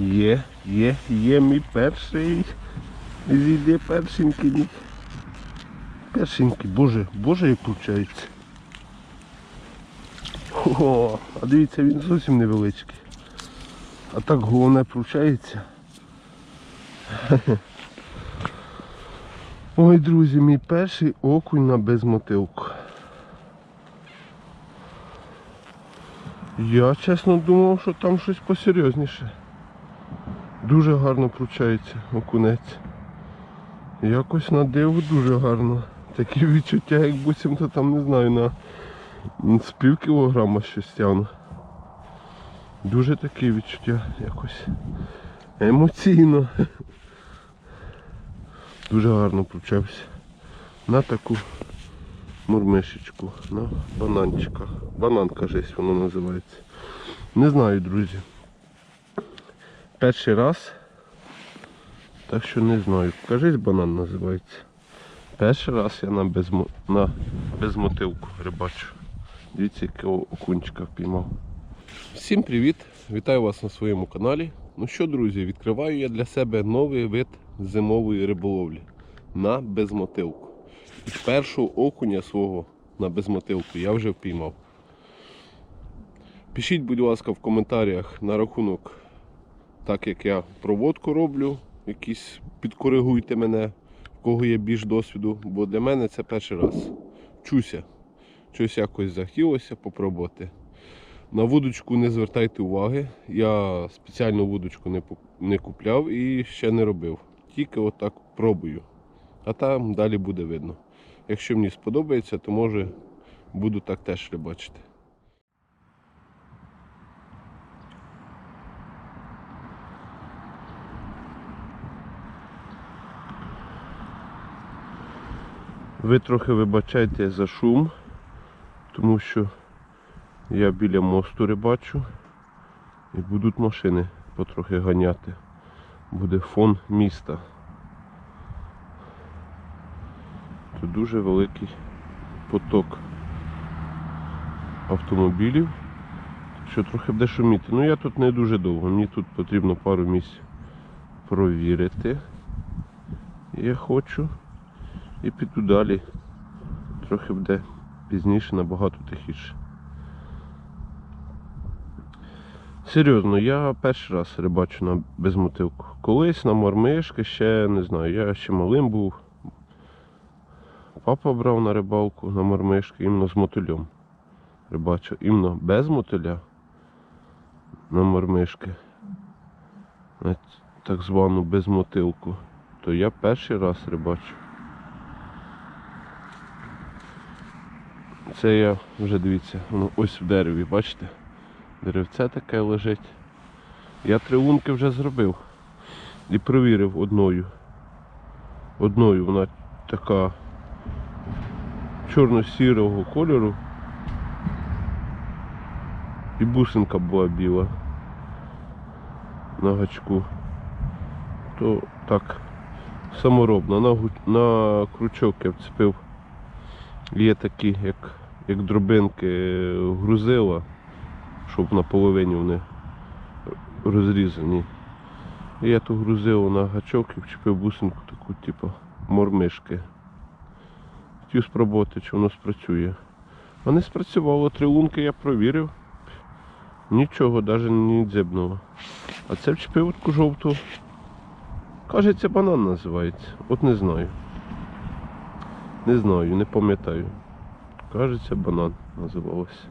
Є, є, є мій перший. Зійде першенький. Першенький, боже, боже, як включається. О, а дивіться, він зовсім невеличкий. А так головне включається. Ой, друзі, мій перший окунь на безмотилку. Я чесно думав, що там щось посерйозніше. Дуже гарно включається окунець. Якось на диво дуже гарно. Такі відчуття, як буцімто там не знаю, на з пів кілограма щось тягну. Дуже такі відчуття якось емоційно. Дуже гарно включався. На таку мурмишечку, на бананчика. Банан, кажись, воно називається. Не знаю, друзі. Перший раз. Так що не знаю. Кажись, банан називається. Перший раз я на, безмо... на безмотивку рибачу. Дивіться, якого окунчика впіймав. Всім привіт! Вітаю вас на своєму каналі. Ну що, друзі, відкриваю я для себе новий вид зимової риболовлі на безмотивку. І першого окуня свого на безмотивку я вже впіймав. Пишіть, будь ласка, в коментарях на рахунок, так як я проводку роблю, якісь підкоригуйте мене, в кого є більш досвіду, бо для мене це перший раз. Чуся. Щось якось захотілося попробувати. На вудочку не звертайте уваги. Я спеціальну вудочку не, не купляв і ще не робив. Тільки отак пробую. А там далі буде видно. Якщо мені сподобається, то може буду так теж рибачити. Ви трохи вибачайте за шум, тому що я біля мосту рибачу і будуть машини потрохи ганяти. Буде фон міста. Тут дуже великий поток автомобілів, що трохи буде шуміти. Ну я тут не дуже довго, мені тут потрібно пару місць провірити. Я хочу і піду далі. Трохи буде пізніше, набагато тихіше. Серйозно, я перший раз рибачу на безмотивку. Колись на мормишки ще не знаю, я ще малим був. Папа брав на рибалку на мормишки іменно з мотилем. Рибачив іменно без мотиля на мормишки. Так звану безмотилку. То я перший раз рибачу. Це я вже дивіться, воно ось в дереві, бачите? Деревце таке лежить. Я три лунки вже зробив і провірив одною. Одною вона така чорно-сірого кольору. І бусинка була біла на гачку. То так саморобно. На, на крючок я вцепив. Є такі, як, як дробинки е, грузила, щоб на половині вони розрізані. І я ту грузилу на гачок і вчепив бусинку таку, типу, мормишки. Хотів спробувати, чи воно спрацює. А не спрацювало, три лунки я провірив. Нічого, навіть не дзибнуло. А це вчепив таку жовту. Кажеться, банан називається. От не знаю. Не знаю, не пам'ятаю. Кажеться, банан називалося.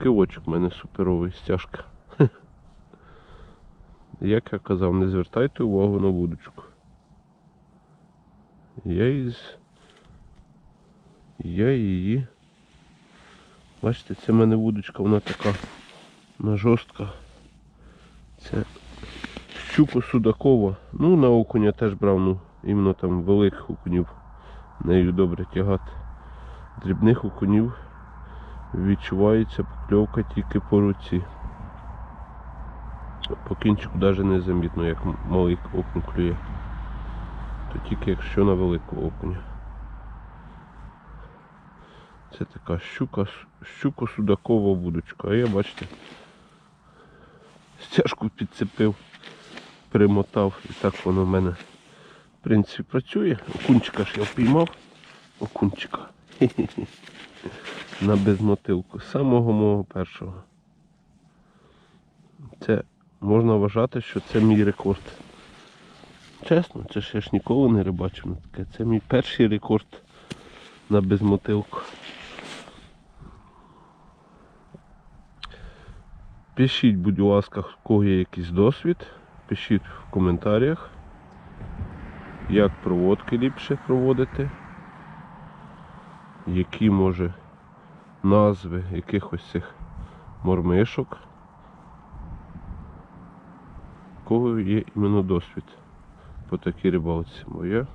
Кивочок в мене суперовий, стяжка. Як я казав, не звертайте увагу на вудочку. Я із. Я її. Бачите, це в мене вудочка, вона така вона жорстка. Це щука судакова. Ну, на окуня теж брав, ну, іменно там великих окунів. Нею добре тягати. Дрібних окунів відчувається покльовка тільки по руці. По кінчику навіть не замітно, як малий окунь клює. То тільки якщо на великого окуня. Це така щука, щуко-судакова вудочка. А я, бачите, стяжку підцепив, примотав і так воно в мене в принципі працює. Окунчика ж я впіймав. Окунчика. На безмотилку. Самого мого першого. Це можна вважати, що це мій рекорд. Чесно, це ж я ж ніколи не рибачив на таке. Це мій перший рекорд на безмотилку. Пишіть, будь ласка, в кого є якийсь досвід. Пишіть в коментарях, як проводки ліпше проводити, які може назви якихось цих мормишок. Кого є іменно досвід по такій рибалці. Бо я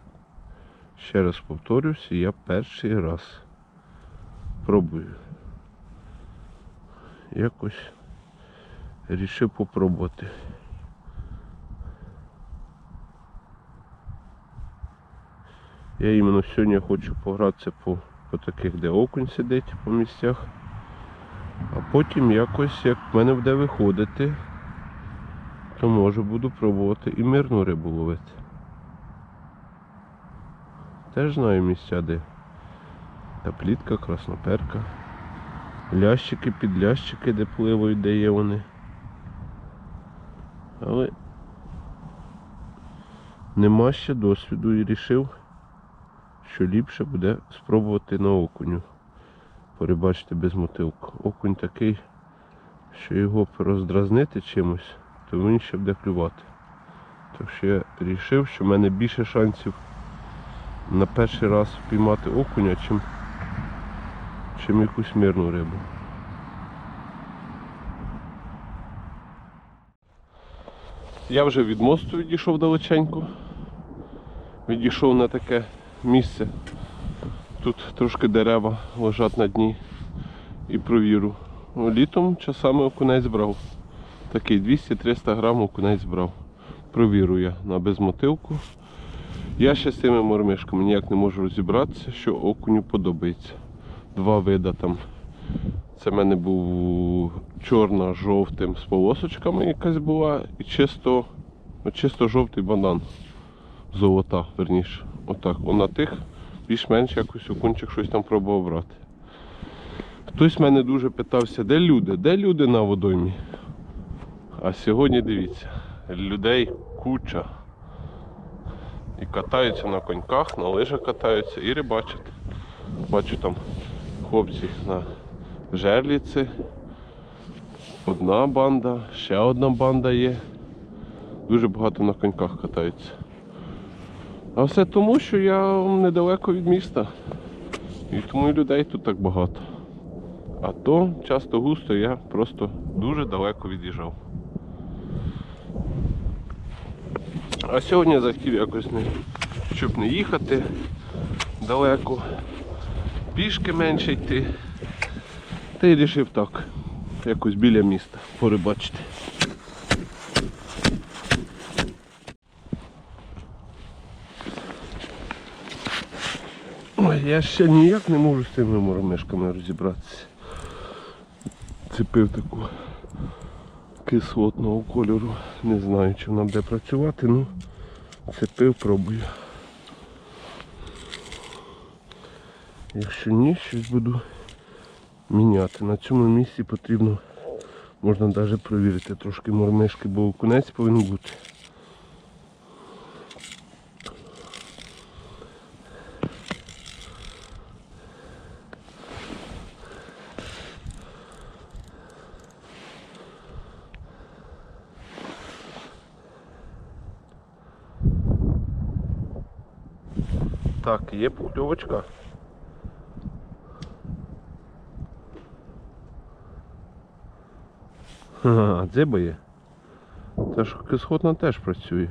ще раз повторюсь, я перший раз пробую. Якось рішив попробувати. Я іменно сьогодні хочу погратися по, по таких, де окунь сидить по місцях. А потім якось, як в мене буде виходити, то може буду пробувати і мирну рибу ловити. Теж знаю місця, де таплітка, красноперка, лящики, підлящики, де пливають, де є вони. Але нема ще досвіду і рішив, що ліпше буде спробувати на окуню порибачити без мотилку. Окунь такий, що його роздразнити чимось, то він ще буде клювати. Так що я вирішив, що в мене більше шансів на перший раз впіймати окуня, чим, чим якусь мирну рибу. Я вже від мосту відійшов далеченько. Відійшов на таке місце. Тут трошки дерева лежать на дні і провіру. Літом часами окунець брав. Такий 200-300 грам окунець брав. Провіру я на безмотилку. Я ще з цими мормишками ніяк не можу розібратися, що окуню подобається. Два вида там. Це в мене був чорна з жовтим з полосочками якась була і чисто, ну, чисто жовтий банан. Золота, верніше. Отак. О, на тих більш-менш якось окунчик щось там пробував брати. Хтось мене дуже питався, де люди? Де люди на водоймі? А сьогодні дивіться, людей куча. І катаються на коньках, на лижах катаються і рибачать. Бачу там хлопці на жерліці. Одна банда, ще одна банда є. Дуже багато на коньках катаються. А все тому, що я недалеко від міста. І тому і людей тут так багато. А то часто густо я просто дуже далеко від'їжджав. А сьогодні захотів якось не, щоб не їхати далеко, пішки менше йти. Та й вирішив так, якось біля міста порибачити. Ой, я ще ніяк не можу з цими мормишками розібратися. Цепив таку кислотного кольору. Не знаю, чи вона буде працювати, ну цепив, пробую. Якщо ні, щось буду міняти. На цьому місці потрібно, можна навіть провірити трошки мормишки, бо окунець повинен бути. Так, є покльовочка. Ага, дзиба є. Та ж кисхотна теж працює.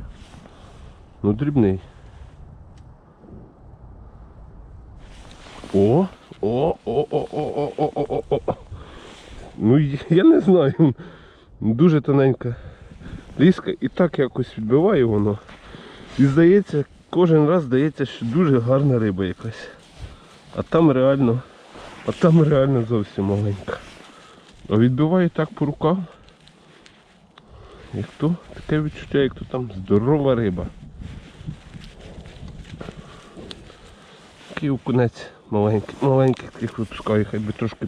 Ну дрібний. О! О, о, о, о, о, о, о, о, о. Ну я не знаю. Дуже тоненька ліска і так якось відбиває воно. І здається, кожен раз здається, що дуже гарна риба якась. А там реально А там реально зовсім маленька. А відбиває так по рукам. Як то таке відчуття, як то там здорова риба. Такий окунець маленький, маленький таких випускаю, хай би трошки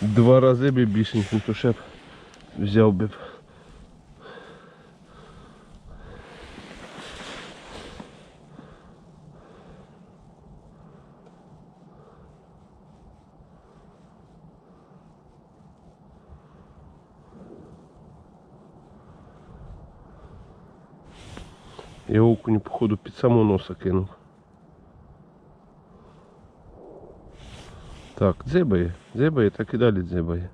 два рази би більше, ніж то ще б взяв би. Я окуню, походу, під самого носа кинув. Так, дзибає, дзибає, так і далі дзибає.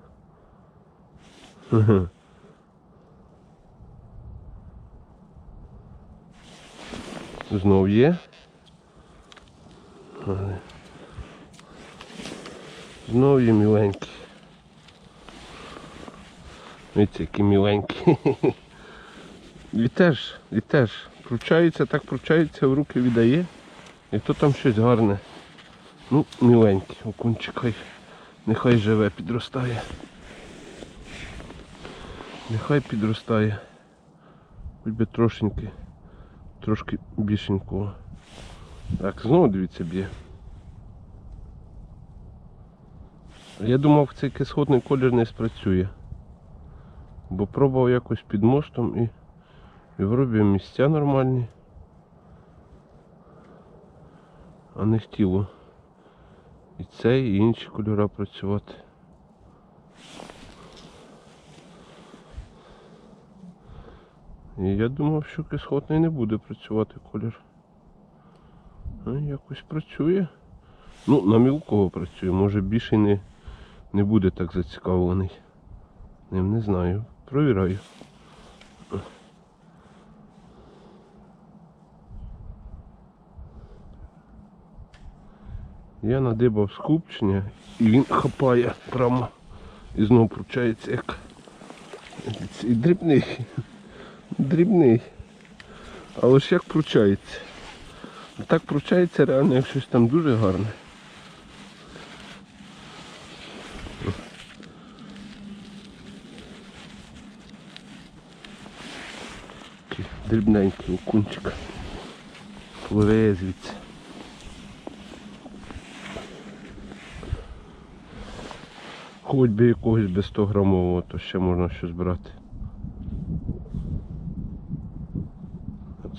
Знов є. Знов є міленький. Дивіться, який міленький. І теж, і теж кручається, так кручається, в руки віддає. І то там щось гарне. Ну, міленький, окунчик хай, нехай живе, підростає. Нехай підростає. Хоч би трошеньки, трошки більшенького. Так, знову дивіться б'є. Я думав, цей кисходний колір не спрацює. Бо пробував якось під мостом і, і вроблю місця нормальні. А не хотіло і цей, і інші кольори працювати. І я думав, що кисхотний не буде працювати колір. А якось працює. Ну, на мілкого працює, може більше не, не буде так зацікавлений. Ним не знаю. Провіряю. Я надибав скупчення і він хапає прямо і знову пручається як і дрібний. Дрібний. Але ж як пручається? Так пручається реально, як щось там дуже гарне. Дрібненький окунчик. Пливе звідси. Хоч би якогось без 100 грамового, то ще можна щось брати.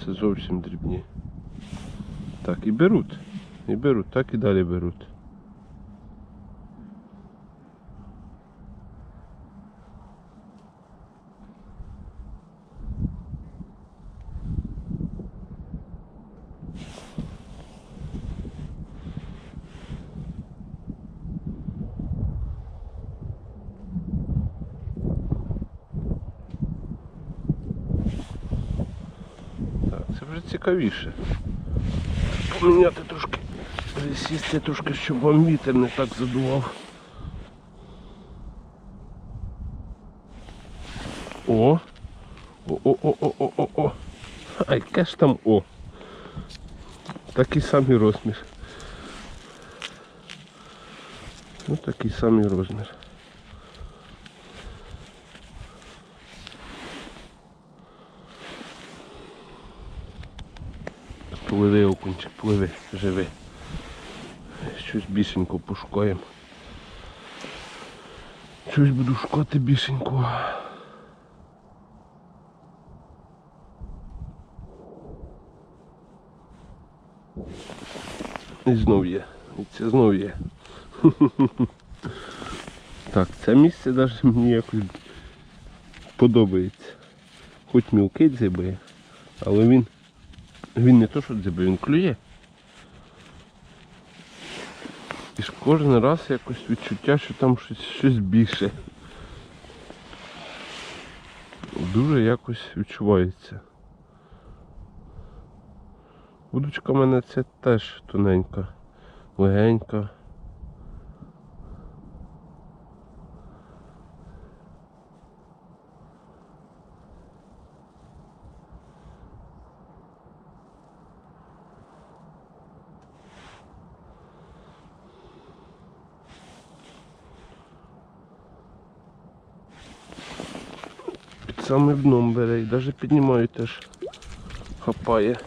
Це зовсім дрібні. Так, і беруть. І беруть, так і далі беруть. Так, це вже цікавіше. Поміняти трошки, сісти трошки, щоб вам вітер не так задував. О! О-о-о-о-о-о-о! А яке ж там О? Такий самий розмір. Ну такий самий розмір. Пливи, окунчик, пливи, живи. Щось більшенько пошукаємо. Щось буду шукати більшенького. І знов є. І це знов є. Так, це місце навіть мені якось подобається. Хоч мілкий дзибає, але він він не то, що дзиби, він клює. І ж кожен раз якось відчуття, що там щось, щось більше. Дуже якось відчувається. Удочка в мене це теж тоненька, легенька. Саме дном бере і навіть піднімаю теж хапає.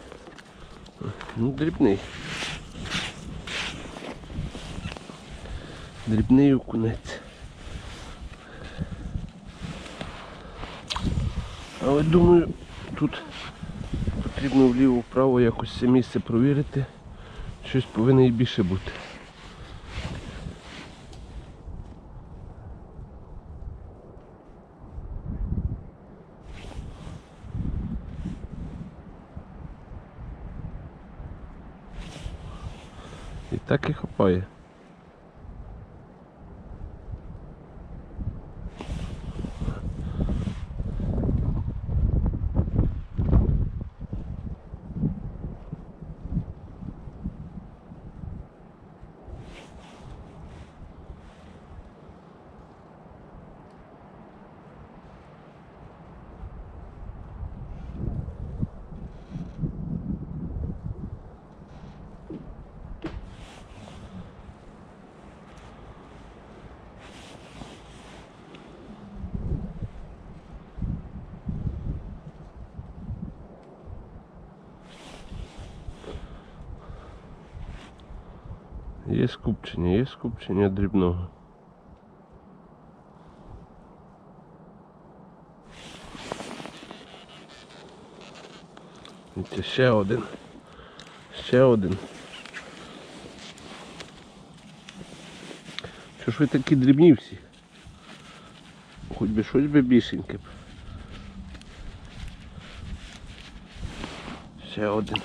Ну, дрібний. Дрібний окунець. Але думаю, тут потрібно вліво-вправо якось це місце провірити. Щось повинно і більше бути. І так Є скупчення, є скупчення дрібного. І Це ще один. Ще один. Що ж ви такі дрібні всі? Хоч би щось би більшеньке. б. Ще один.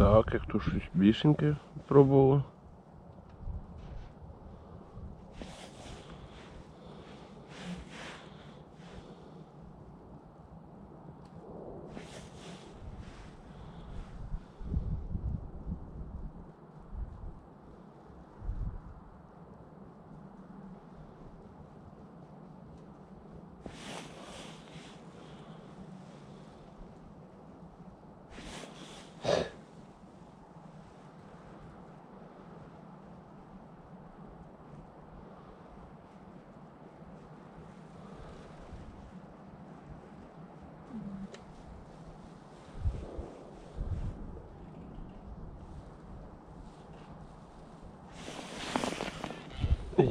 Так, як то щось більшеньке пробувало.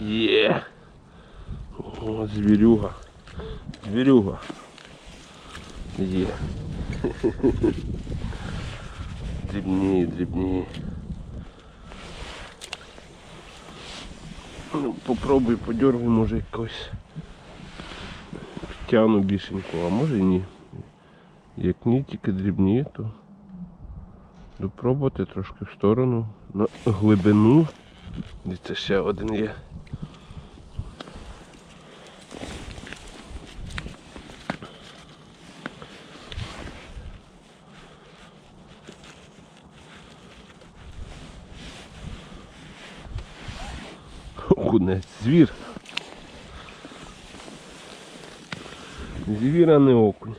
Є. О, звірюга. Звірюга. Є. Дрібні, дрібні. Ну, попробуй подергай, може якось тягну більшеньку, а може і ні. Як ні, тільки дрібні, то допробувати трошки в сторону, на глибину. Дивіться, ще один є. Окунець, звір. Звір, а не окунь.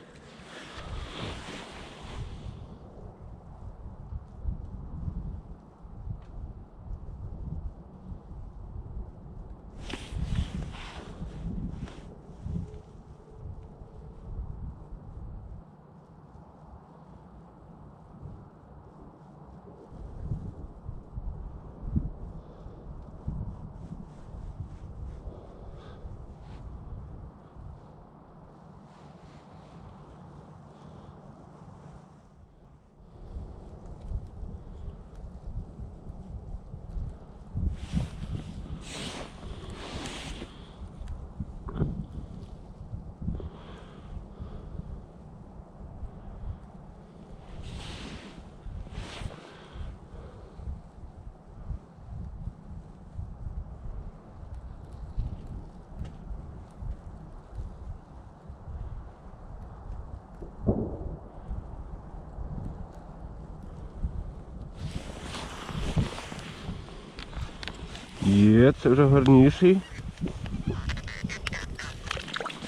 Є, це вже гарніший.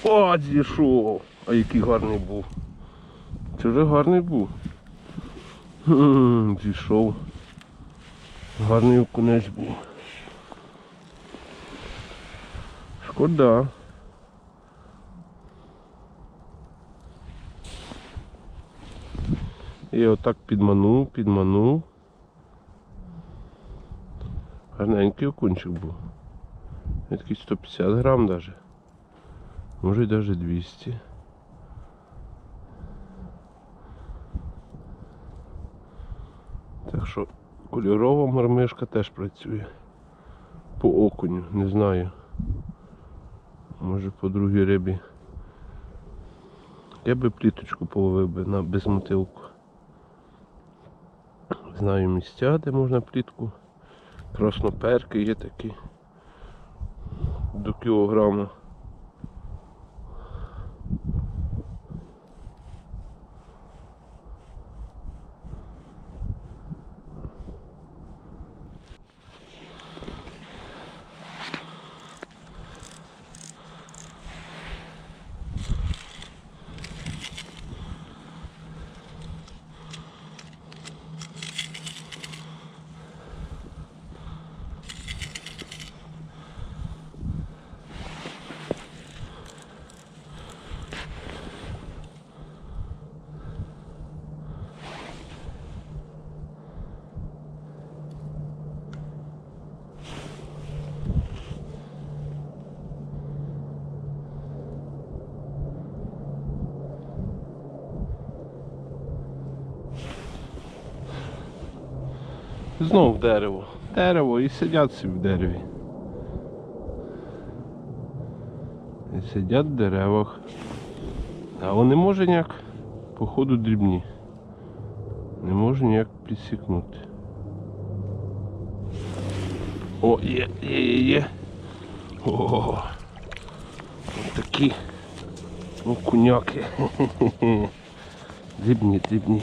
О, зійшов! А який гарний був. Це вже гарний був. Хм, Зійшов. Гарний окунець був. Шкода. І отак підманув, підманув. Гарненький окунчик був. Такий 150 грам даже. Може навіть 200. Так що кольорова мармишка теж працює. По окуню, не знаю. Може по другій рибі. Я би пліточку половив би на безмотилку. Знаю місця, де можна плітку. Красноперки є такі. До кілограма. Знов дерево. Дерево і сидять собі в дереві. І сидять в деревах. А вони може ніяк, походу дрібні. Не можу ніяк підсікнути. О, є, є, є, є. О, ось такі окуняки. Дрібні, дрібні.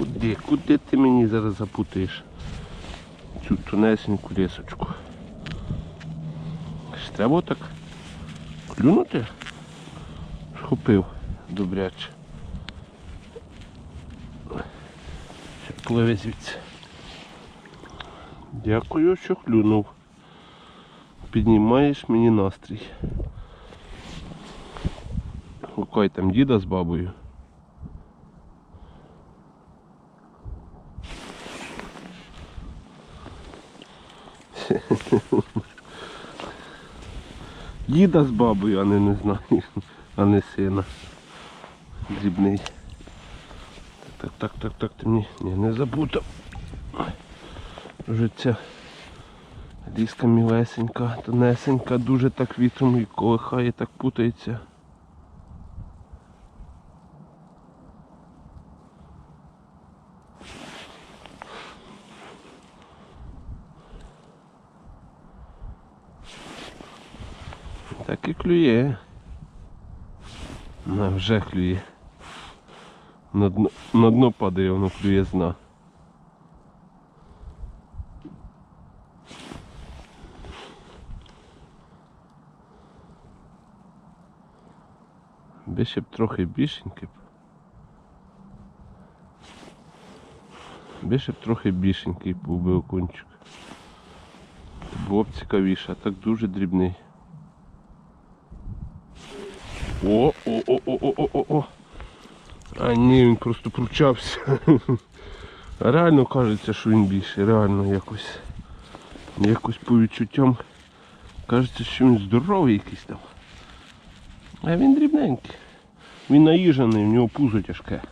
Куди? Куди ти мені зараз запутаєш цю тонесеньку лісочку? Треба так клюнути? Схопив добряче. Пливе звідси. Дякую, що клюнув. Піднімаєш мені настрій. Гукай там діда з бабою. Діда з бабою, а не не знаю, а не сина. Дрібний. Так, так, так, так, ти мені ні, не забутав. Ця ліска мілесенька, тонесенька, дуже так вітром і колихає, так путається. Так і клює. На, вже клює. На дно, на дно падає, воно клює з дна. Б трохи більшенький. б. Би б трохи більшенький був би окунчик. Було б цікавіше, а так дуже дрібний. О, о, о, о, о, о, о, о. А ні, він просто пручався. Реально кажеться, що він більший, реально якось. Якось по відчуттям кажеться, що він здоровий якийсь там. А він дрібненький. Він наїжений, в нього пузо тяжке.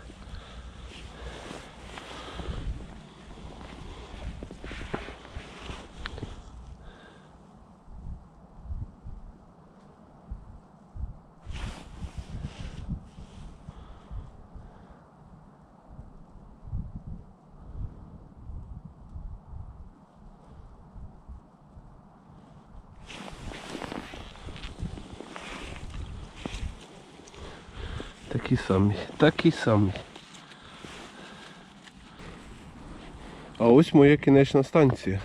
Такі самі, такі самі. А ось моя кінечна станція.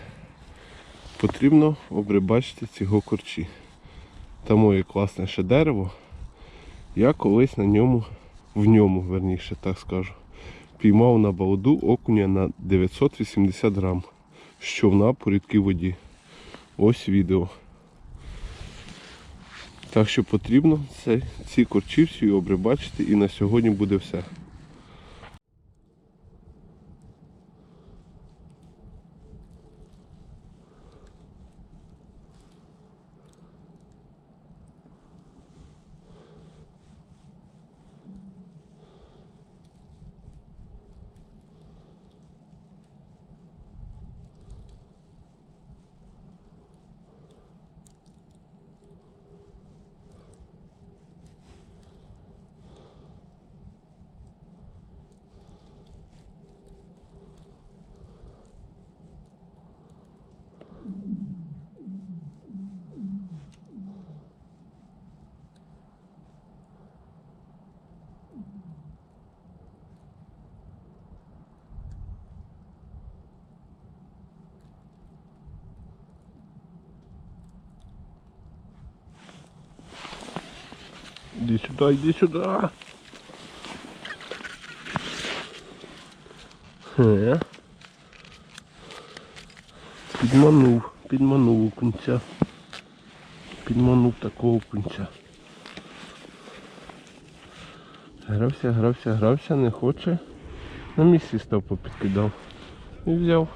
Потрібно обрибачити цього корчі. Та моє класне ще дерево. Я колись на ньому, в ньому, верніше, так скажу, піймав на балду окуня на 980 грам з човна по рідкій воді. Ось відео. Так що потрібно ці корчі всі обрибачити і на сьогодні буде все. Іди сюди, іди сюди. Хе. Підманув, підманув окунця. Підманув такого окунця. Грався, грався, грався, не хоче. На місці став попідкидав. І взяв.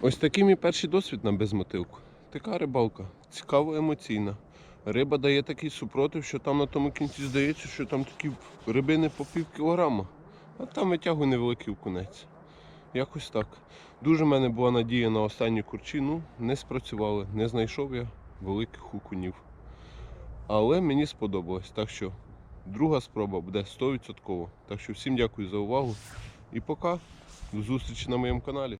Ось такий мій перший досвід на безмотилку. Така рибалка, цікаво емоційна. Риба дає такий супротив, що там на тому кінці здається, що там такі рибини по пів кілограма, а там витягує невеликий окунець. Якось так. Дуже в мене була надія на останні курчі, ну не спрацювали, не знайшов я великих окунів. Але мені сподобалось. Так що друга спроба буде 100%. Так що всім дякую за увагу і пока. До зустрічі на моєму каналі.